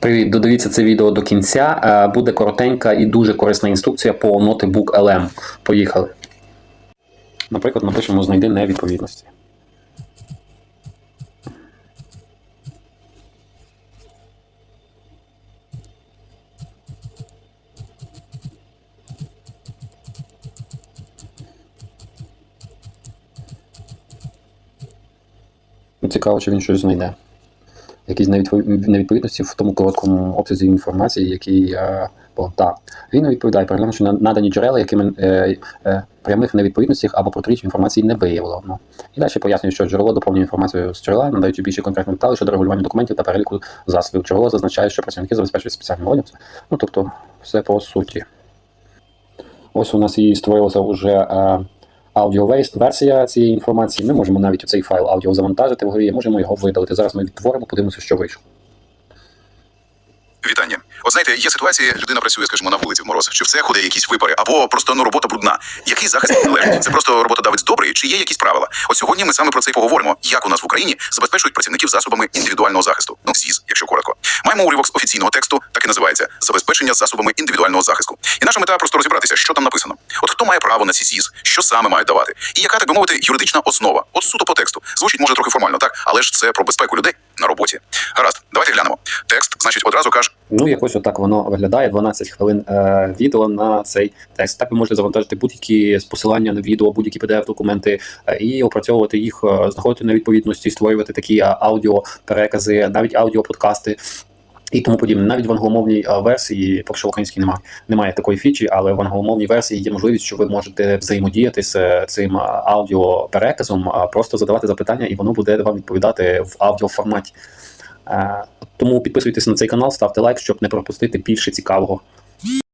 Привіт, додивіться це відео до кінця. Е, Буде коротенька і дуже корисна інструкція по Notebook LM. Поїхали. Наприклад, напишемо знайди невідповідності. Цікаво, чи він щось знайде. Якісь невідпов- невідповідності в тому короткому обсязі інформації, який е, бо. Він відповідає, переглянувши на надані джерела, якими е, е, прямих невідповідностях або протиріч інформації не виявило. Ну. І далі пояснює, що джерело доповнює інформацію з джерела, надаючи більше конкретних деталей щодо регулювання документів та переліку засобів. Джерело зазначає, що працівники забезпечують спеціальним одягом. Ну тобто, все по суті. Ось у нас і створилася вже е, аудіо-вейст версія цієї інформації. Ми можемо навіть цей файл аудіо завантажити в грі, можемо його видалити. Зараз ми відтворимо, подивимося, що вийшло. Вітання. От знаєте, є ситуації, людина працює, скажімо, на вулиці в мороз, чи в цеху, де якісь випари, або просто ну робота брудна. Який захист належить? Це просто роботодавець добрий, чи є якісь правила? От сьогодні ми саме про це й поговоримо, як у нас в Україні забезпечують працівників засобами індивідуального захисту. Ну, СІЗ, якщо коротко. Маємо уривок з офіційного тексту, називається забезпечення засобами індивідуального захисту. І наша мета просто розібратися, що там написано. От хто має право на ці СІЗ, що саме мають давати, і яка так би мовити юридична основа. От суто по тексту. Звучить може трохи формально, так, але ж це про безпеку людей на роботі. Гаразд, давайте глянемо. Текст, значить, одразу каже. Ну, якось отак воно виглядає. 12 хвилин е, відео на цей текст. Так ви можете завантажити будь-які посилання на відео, будь-які pdf документи е, і опрацьовувати їх, е, знаходити невідповідності, створювати такі е, аудіоперекази, навіть аудіоподкасти. І тому подібне. Навіть в англомовній е, версії, поки що в українській немає, немає такої фічі, але в англомовній версії є можливість, що ви можете взаємодіяти з е, цим е, аудіопереказом, просто задавати запитання, і воно буде вам відповідати в аудіоформаті. Тому підписуйтесь на цей канал, ставте лайк, щоб не пропустити більше цікавого.